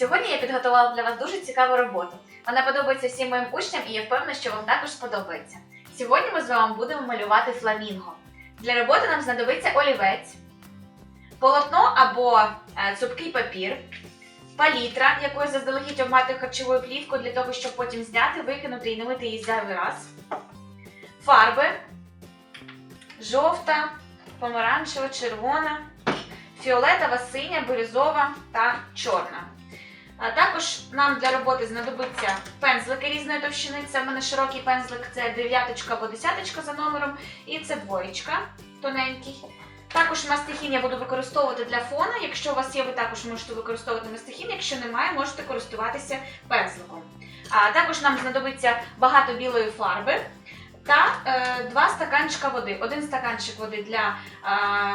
Сьогодні я підготувала для вас дуже цікаву роботу. Вона подобається всім моїм учням і я впевнена, що вам також сподобається. Сьогодні ми з вами будемо малювати фламінго. Для роботи нам знадобиться олівець, полотно або е, цупкий папір, палітра, якою заздалегідь обмати харчовою плівкою для того, щоб потім зняти, викинути і не мити її зайвий раз, фарби, жовта, помаранчева, червона, фіолетова, синя, бирюзова та чорна. А також нам для роботи знадобиться пензлики різної товщини. Це в мене широкий пензлик, це дев'яточка або десяточка за номером, і це двоєчка тоненький. Також мастихін я буду використовувати для фона. Якщо у вас є, ви також можете використовувати мастихін. Якщо немає, можете користуватися пензликом. А також нам знадобиться багато білої фарби та е, два стаканчика води. Один стаканчик води для е,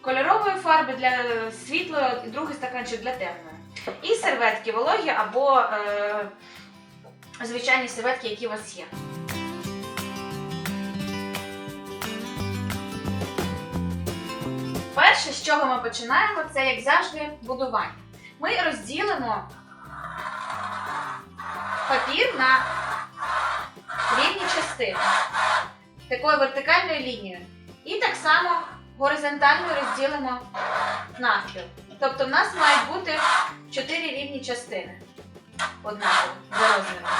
кольорової фарби, для світлої, другий стаканчик для темної. І серветки вологі або е, звичайні серветки, які у вас є. Перше, з чого ми починаємо, це як завжди будування. Ми розділимо папір на рівні частини такою вертикальною лінією. І так само горизонтально розділимо навпіл. Тобто в нас мають бути чотири рівні частини однакові за розміром.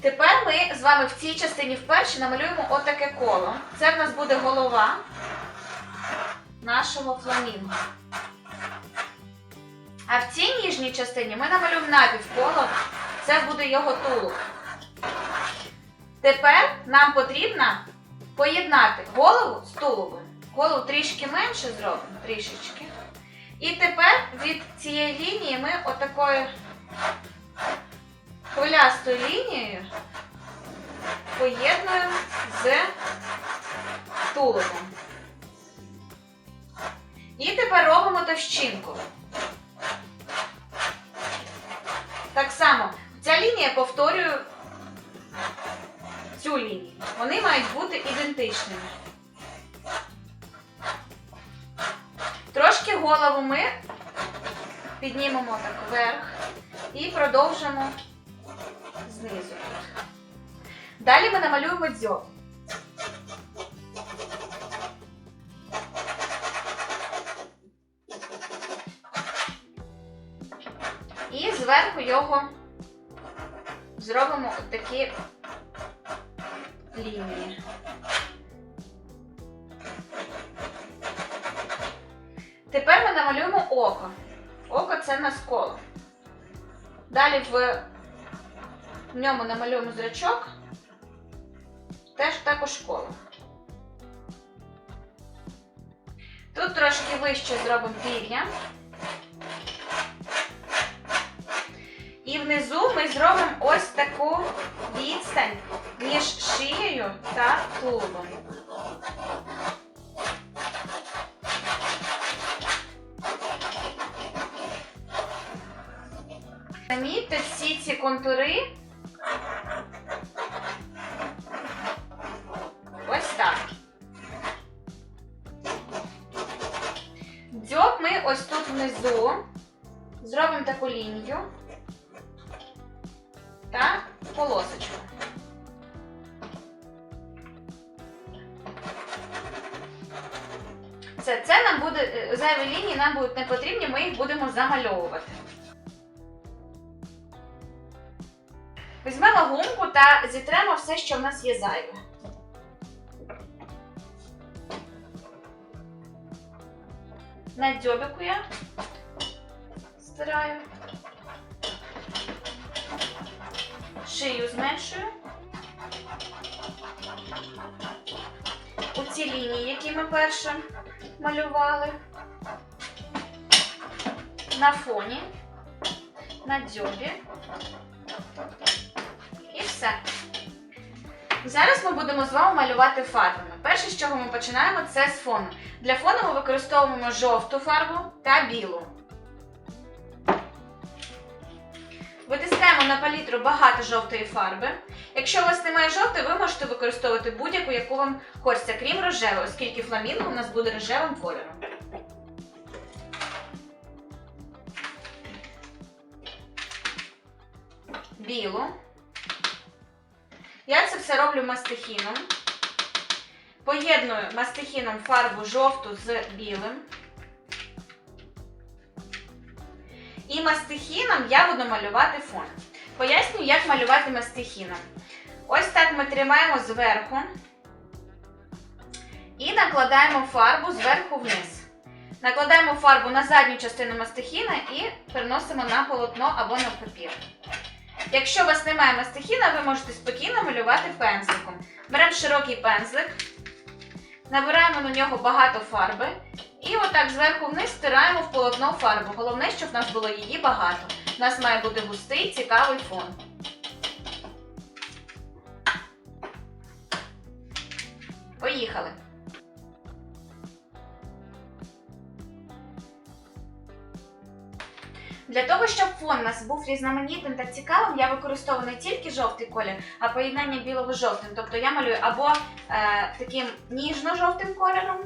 Тепер ми з вами в цій частині вперше намалюємо отаке коло. Це в нас буде голова нашого фламінго. А в цій ніжній частині ми намалюємо напівколо. Це буде його тулуб. Тепер нам потрібно поєднати голову з тулубом. Голову трішки менше зробимо, трішечки. І тепер від цієї лінії ми отакою хвилястою лінією поєднуємо з тулубом. І тепер робимо товщинку. Так само, ця лінія повторює цю лінію. Вони мають бути ідентичними. Трошки голову ми піднімемо так вверх і продовжимо знизу. Далі ми намалюємо дзьоб. І зверху його зробимо такі лінії. Тепер ми намалюємо око. Око це нас коло. Далі в ньому намалюємо зрачок, теж також коло. Тут трошки вище зробимо півня. І внизу ми зробимо ось таку відстань між шиєю та тулубом. Замітьте всі ці контури. Ось так. Дзьоб ми ось тут внизу зробимо таку лінію та полосочку. Це, це нам буде, е, зайві лінії нам будуть не потрібні, ми їх будемо замальовувати. Та зітремо все, що в нас є зайве. На дзьобику я стираю. Шию зменшую. У ці лінії, які ми перше малювали. На фоні, на дзьобі. Все. Зараз ми будемо з вами малювати фарбами. Перше, з чого ми починаємо, це з фону. Для фону ми використовуємо жовту фарбу та білу. Витискаємо на палітру багато жовтої фарби. Якщо у вас немає жовтої, ви можете використовувати будь-яку, яку вам хочеться, крім рожевої, оскільки фламінго у нас буде рожевим кольором. білу. Я це все роблю мастихіном. Поєдную мастихіном фарбу жовту з білим. І мастихіном я буду малювати фон. Поясню, як малювати мастихіном. Ось так ми тримаємо зверху і накладаємо фарбу зверху вниз. Накладаємо фарбу на задню частину мастихіна і переносимо на полотно або на папір. Якщо у вас немає мастихіна, ви можете спокійно малювати пензликом. Беремо широкий пензлик, набираємо на нього багато фарби і отак зверху вниз стираємо в полотно фарбу. Головне, щоб в нас було її багато. У нас має бути густий, цікавий фон. Поїхали! Для того, щоб фон у нас був різноманітним та цікавим, я використовую не тільки жовтий колір, а поєднання білого з жовтим. Тобто я малюю або е, таким ніжно-жовтим кольором,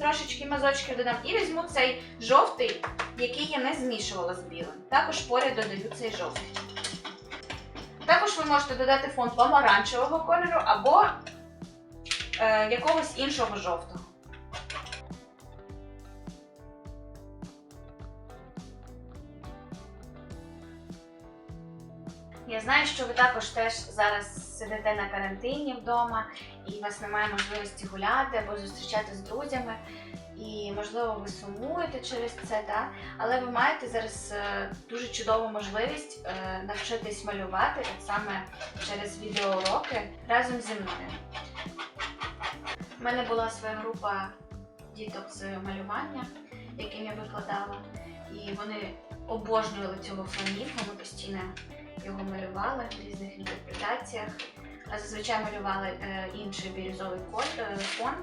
трошечки мазочків додам, і візьму цей жовтий, який я не змішувала з білим. Також поряд додаю цей жовтий. Також ви можете додати фон помаранчевого кольору або е, якогось іншого жовтого. Що ви також теж зараз сидите на карантині вдома і у вас немає можливості гуляти або зустрічати з друзями. І, можливо, ви сумуєте через це, так? але ви маєте зараз е, дуже чудову можливість е, навчитись малювати так саме через відеоуроки разом зі мною. У мене була своя група діток з малювання, яким я викладала, і вони обожнювали цього фламінгу, ми постійно його малювали в різних інтерпретаціях. Зазвичай малювали е, інший бірюзовий е, фон.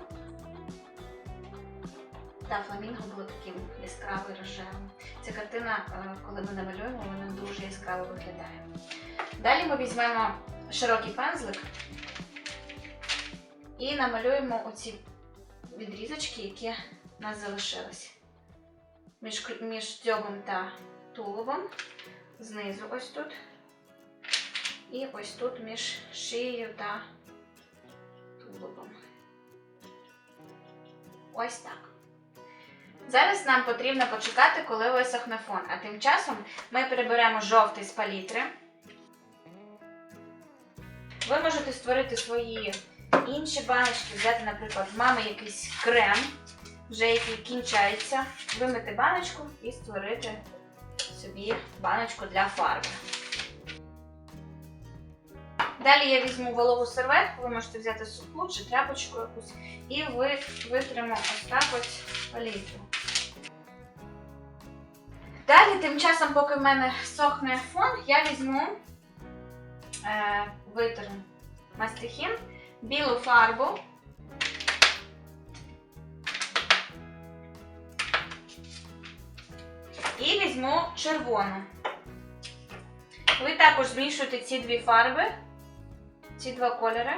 Та фламінго було таким яскравий рожевим. Ця картина, е, коли ми намалюємо, вона дуже яскраво виглядає. Далі ми візьмемо широкий пензлик і намалюємо оці відрізочки, які в нас залишились. Між, між дзьобом та туловом, знизу ось тут. І ось тут між шиєю та тулубом. Ось так. Зараз нам потрібно почекати, коли висохне фон. А тим часом ми приберемо жовтий з палітри. Ви можете створити свої інші баночки, взяти, наприклад, в мами якийсь крем, вже який кінчається, вимити баночку і створити собі баночку для фарби. Далі я візьму вологу серветку, ви можете взяти суху чи тряпочку якусь, і ви витримо ось так ось палітру. Далі, тим часом, поки в мене сохне фон, я візьму е, витру мастихін, білу фарбу. І візьму червону. Ви також змішуєте ці дві фарби, ці два кольори.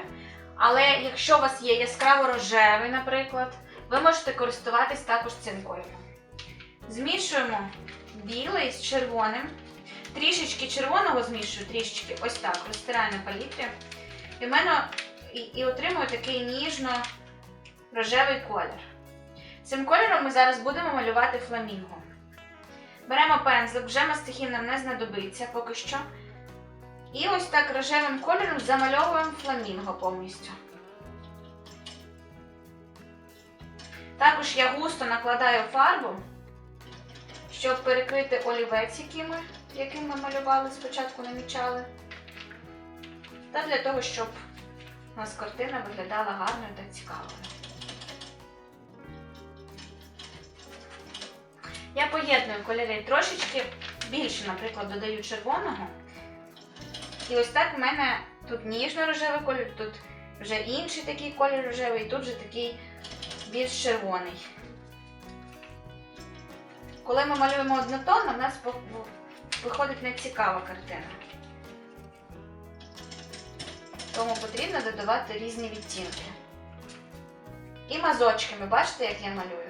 Але якщо у вас є яскраво рожевий, наприклад, ви можете користуватись також цим кольором. Змішуємо білий з червоним. Трішечки червоного змішую, трішечки ось так, розтираю на палітрі. І мене і, і отримую такий ніжно-рожевий колір. Цим кольором ми зараз будемо малювати фламінго. Беремо пензлик, вже мастихін нам не знадобиться поки що. І ось так рожевим кольором замальовуємо фламінго повністю. Також я густо накладаю фарбу, щоб перекрити олівець, який яким ми малювали, спочатку намічали. Та для того, щоб у нас картина виглядала гарною та цікавою. Я поєдную кольори трошечки більше, наприклад, додаю червоного. І ось так в мене тут ніжно-рожевий колір, тут вже інший такий колір рожевий, і тут вже такий більш червоний. Коли ми малюємо однотонно, в нас виходить нецікава картина. Тому потрібно додавати різні відтінки. І мазочками, бачите, як я малюю?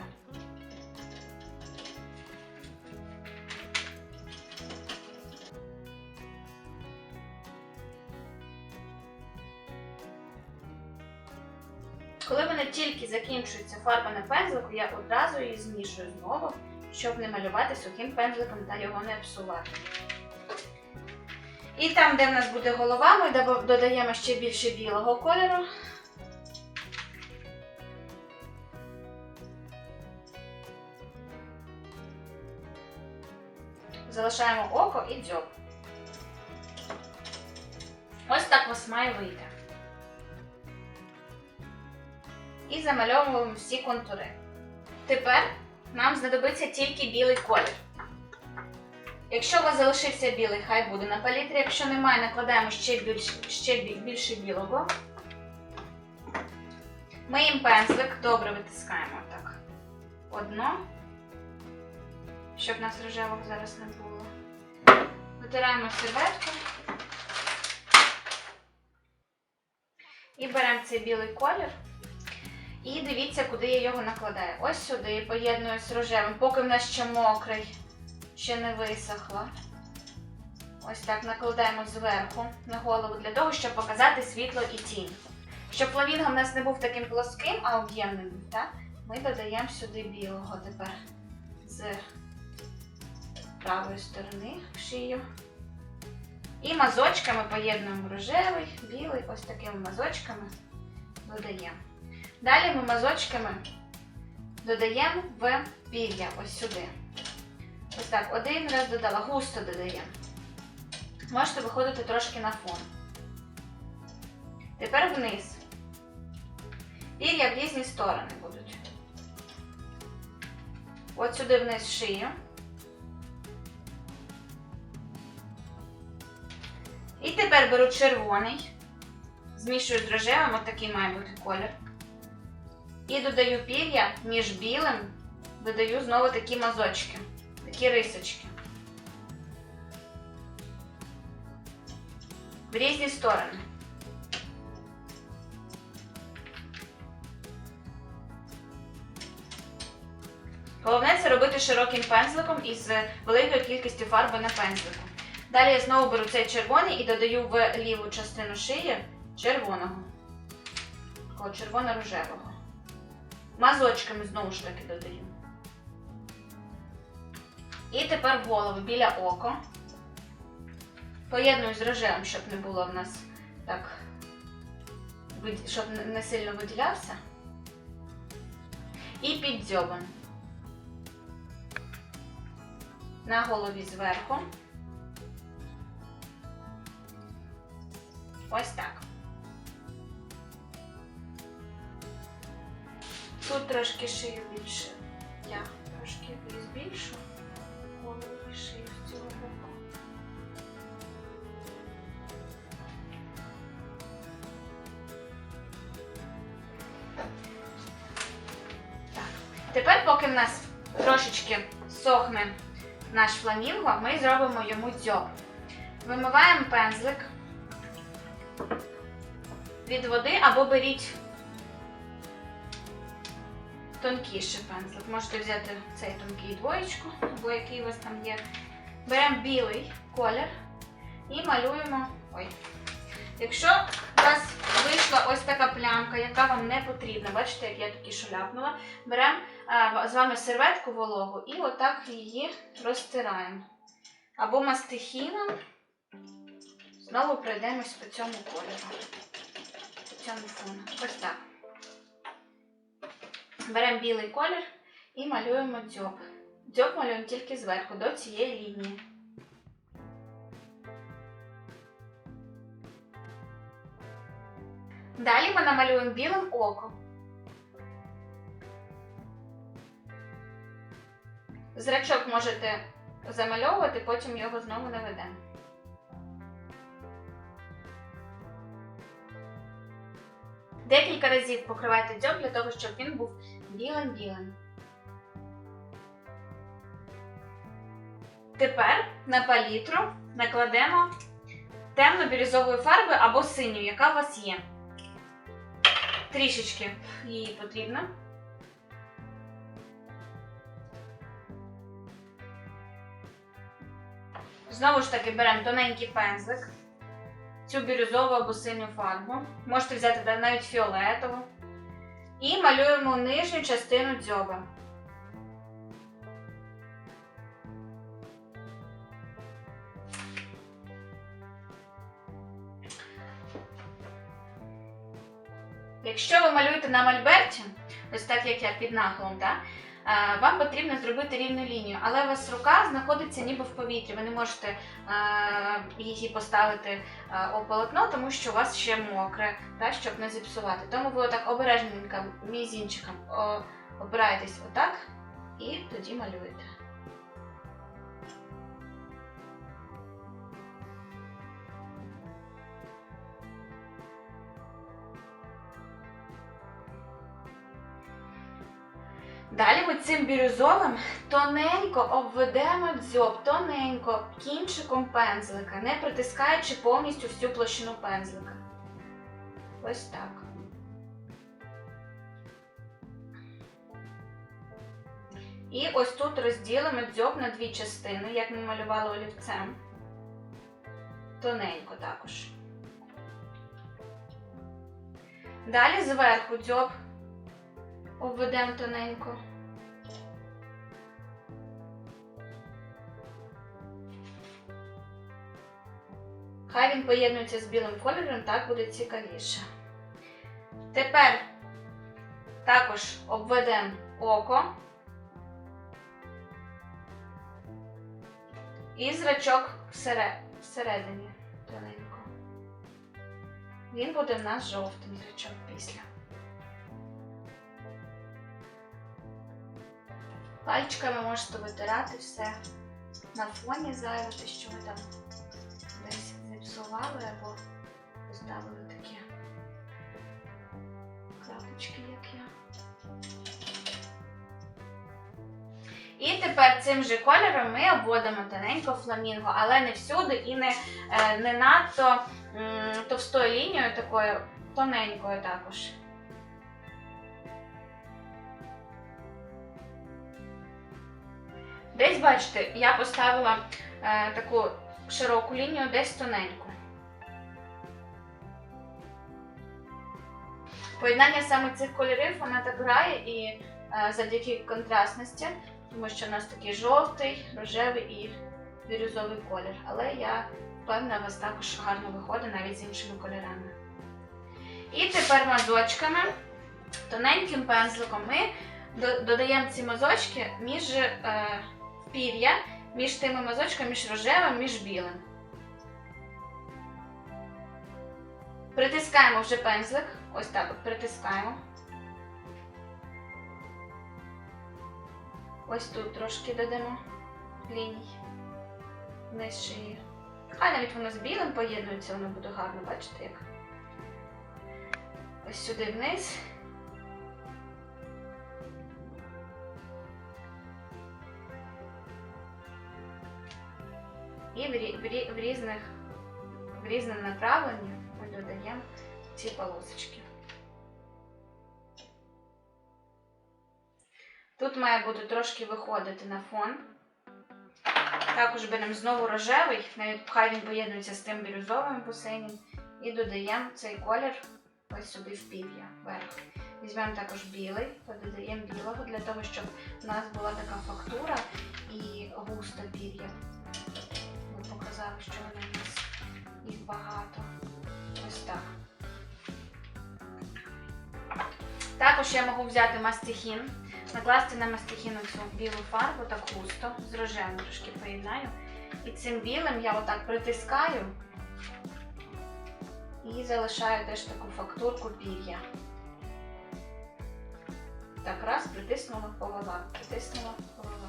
Закінчується фарба на пензлику, я одразу її змішую знову, щоб не малювати сухим пензликом та його не псувати. І там, де в нас буде голова, ми додаємо ще більше білого кольору. Залишаємо око і дзьоб. Ось так у вас має вийти. І замальовуємо всі контури. Тепер нам знадобиться тільки білий колір. Якщо у вас залишився білий, хай буде на палітрі. Якщо немає, накладаємо ще більше, ще більше білого. Ми їм пензлик добре витискаємо так. Одно, щоб нас рожевого зараз не було. Витираємо серветку. І беремо цей білий колір. І дивіться, куди я його накладаю. Ось сюди, поєдную з рожевим, поки в нас ще мокрий, ще не висохло. Ось так накладаємо зверху на голову для того, щоб показати світло і тінь. Щоб фламінго в нас не був таким плоским, а об'ємним, ми додаємо сюди білого тепер з правої сторони в шию. І мазочками поєднуємо рожевий, білий, ось такими мазочками додаємо. Далі ми мазочками додаємо в пір'я, ось сюди. Ось так, один раз додала, густо додаємо. Можете виходити трошки на фон. Тепер вниз. Пір'я в різні сторони будуть. От сюди вниз шию. І тепер беру червоний, змішую з рожевим, от такий має бути колір. І додаю пір'я між білим, додаю знову такі мазочки, такі рисочки. В різні сторони. Головне це робити широким пензликом із великою кількістю фарби на пензлику. Далі я знову беру цей червоний і додаю в ліву частину шиї червоного. Червоно-рожевого. Мазочками знову ж таки додаю. І тепер голову біля ока. Поєдную з рожевим, щоб не було в нас так, щоб не сильно виділявся. І під дзьобом. На голові зверху. Ось так. Тут трошки шию більше. Я трошки збільшу. Голову і шию з цього боку. Так. Тепер, поки в нас трошечки сохне наш фламінго, ми зробимо йому дзьоб. Вимиваємо пензлик від води або беріть тонкіший пензлик. Можете взяти цей тонкий двоєчку, або який у вас там є. Беремо білий колір і малюємо. Ой. Якщо у вас вийшла ось така плямка, яка вам не потрібна, бачите, як я таки шуляпнула, беремо е, з вами серветку вологу і отак її розтираємо. Або мастихіном. Знову пройдемось по цьому кольору. По цьому фону. Ось так. Беремо білий колір і малюємо дзьоб. Дзьоб малюємо тільки зверху, до цієї лінії. Далі ми намалюємо білим око. Зрачок можете замальовувати, потім його знову наведемо. Декілька разів покривайте дзьоб для того, щоб він був білим-білим. Тепер на палітру накладемо темно-бірюзової фарби або синю, яка у вас є. Трішечки її потрібно. Знову ж таки беремо тоненький пензлик, цю бірюзову або синю фарбу. Можете взяти навіть фіолетову. І малюємо нижню частину дзьоба. Якщо ви малюєте на мольберті, ось так як я під нахилом, так, вам потрібно зробити рівну лінію, але у вас рука знаходиться ніби в повітрі. Ви не можете е, її поставити е, у полотно, тому що у вас ще мокре, так, щоб не зіпсувати. Тому ви отак обережненько мізінчиком обираєтесь отак і тоді малюєте. Далі ми цим бірюзовим тоненько обведемо дзьоб, тоненько кінчиком пензлика, не притискаючи повністю всю площину пензлика. Ось так. І ось тут розділимо дзьоб на дві частини, як ми малювали олівцем. Тоненько також. Далі зверху дзьоб обведемо тоненько. Хай він поєднується з білим кольором, так буде цікавіше. Тепер також обведемо око і зрачок всередині тоненько. Він буде в нас жовтим зрачок після. Пальчиками можете витирати все на фоні зайве, те, що ви там десь зіпсували або поставили такі крапочки, як я. І тепер цим же кольором ми обводимо тоненько фламінго, але не всюди і не, е, не надто товстою лінією, такою тоненькою також. Десь, бачите, я поставила е, таку широку лінію, десь тоненьку. Поєднання саме цих кольорів вона так грає і е, завдяки контрастності, тому що у нас такий жовтий, рожевий і бірюзовий колір. Але я впевнена, у вас також гарно виходить навіть з іншими кольорами. І тепер мазочками, тоненьким пензликом ми додаємо ці мазочки між е, пір'я між тими мазочками, між рожевим, між білим. Притискаємо вже пензлик. Ось так от притискаємо. Ось тут трошки додамо ліній вниз шиї. Хай навіть воно з білим поєднується, воно буде гарно, бачите як. Ось сюди вниз. І в, рі- в, в різних в різному направленні ми додаємо ці полосочки. Тут має бути трошки виходити на фон. Також беремо знову рожевий, навіть хай він поєднується з тим бірюзовим посинім. І додаємо цей колір ось сюди в пів'я вверх. Візьмемо також білий, додаємо білого для того, щоб у нас була така фактура і густо пір'я. Ми показали, що вони у нас їх багато. Ось так. Також я можу взяти мастихін, накласти на мастихін цю білу фарбу так густо, з рожевим трошки поєднаю. І цим білим я отак притискаю і залишаю теж таку фактурку пір'я. Так, раз, притиснула, повела, притиснула, повела. Ось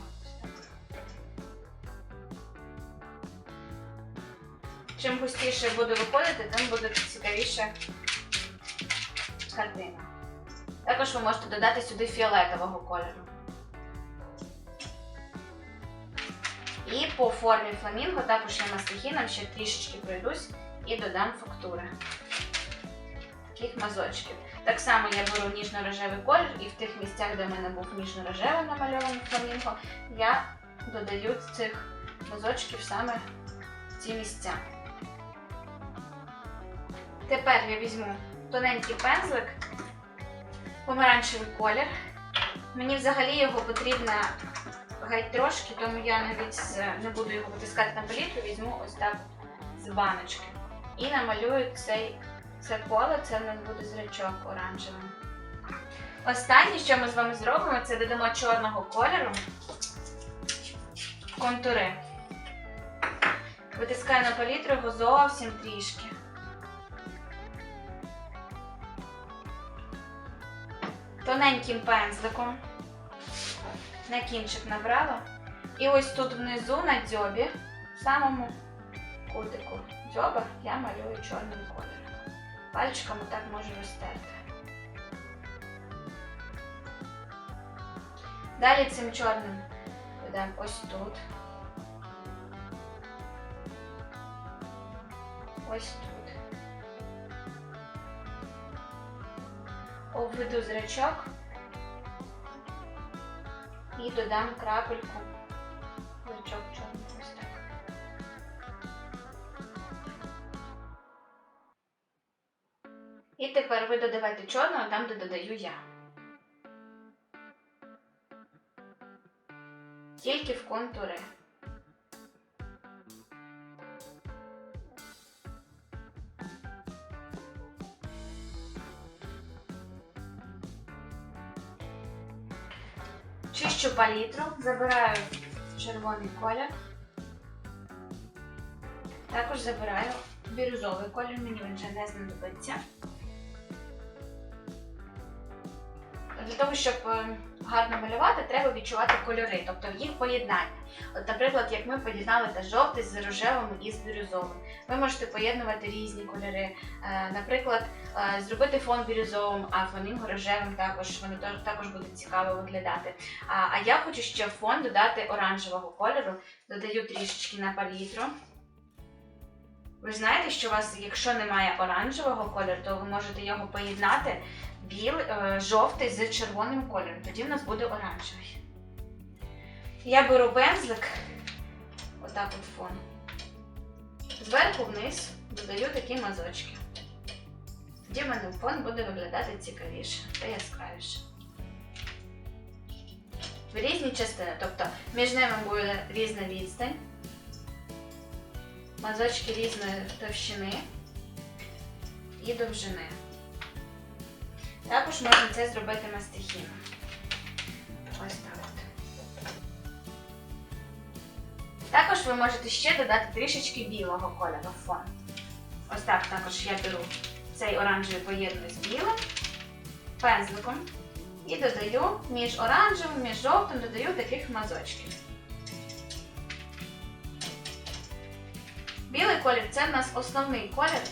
Чим густіше буде виходити, тим буде цікавіше картина. Також ви можете додати сюди фіолетового кольору. І по формі фламінго також я мастихіном ще трішечки пройдусь і додам фактури. Таких мазочків. Так само я беру ніжно-рожевий колір і в тих місцях, де в мене був ніжно-рожевий намальований фламінго, я додаю цих мазочків саме в ці місця. Тепер я візьму тоненький пензлик помаранчевий колір. Мені взагалі його потрібно геть трошки, тому я навіть не буду його витискати на палітру, візьму ось так з баночки. І намалюю цей, це коло, це в нас буде зрачок оранжевим. Останнє, що ми з вами зробимо, це додамо чорного кольору контури. Витискаю на палітру його зовсім трішки. Тоненьким пензликом на кінчик набрала. І ось тут внизу на дзьобі, в самому кутику дзьоба, я малюю чорним кольором. Пальчиками так можу розтерти. Далі цим чорним ведемо ось тут. Ось тут. Обведу зрачок і додам крапельку зрачок чорний. І тепер ви додавайте чорного там, де додаю я. Тільки в контури. Чищу палітру, забираю червоний колір. Також забираю бірюзовий колір, мені він вже не знадобиться. Для того, щоб е, гарно малювати, треба відчувати кольори, тобто їх поєднання. От, наприклад, як ми поєднали та жовтий з рожевим і з бірюзовим. Ви можете поєднувати різні кольори. Е, Наприклад, е, зробити фон бірюзовим, а фламінго рожевим також воно також буде цікаво виглядати. А я хочу ще в фон додати оранжевого кольору. Додаю трішечки на палітру. Ви знаєте, що у вас, якщо немає оранжевого кольору, то ви можете його поєднати білий, е, жовтий з червоним кольором. Тоді в нас буде оранжевий. Я беру пензлик, отак от фон. Зверху вниз додаю такі мазочки. Тоді в мене фон буде виглядати цікавіше та яскравіше. В різні частини, тобто між ними буде різна відстань, мазочки різної товщини і довжини. Також можна це зробити мастихіном. Ось так от. Також ви можете ще додати трішечки білого кольору в фон. Ось так також я беру цей оранжевий поєдную з білим пензликом і додаю між оранжевим, між жовтим додаю таких мазочків. Білий колір це в нас основний колір.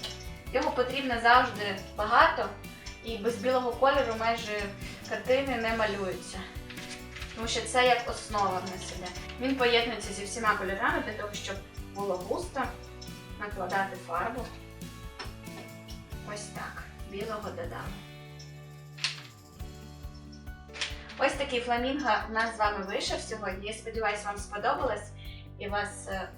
Його потрібно завжди багато, і без білого кольору майже картини не малюються. Тому що це як основа в нас. Він поєднується зі всіма кольорами для того, щоб було густо накладати фарбу. Ось так. Білого додали. Ось такий фламінго у нас з вами вийшов сьогодні. Я сподіваюся, вам сподобалось і у вас е,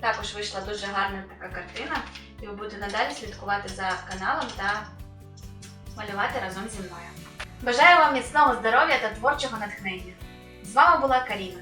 також вийшла дуже гарна така картина. І ви будете надалі слідкувати за каналом та малювати разом зі мною. Бажаю вам міцного здоров'я та творчого натхнення. З вами була Каріна.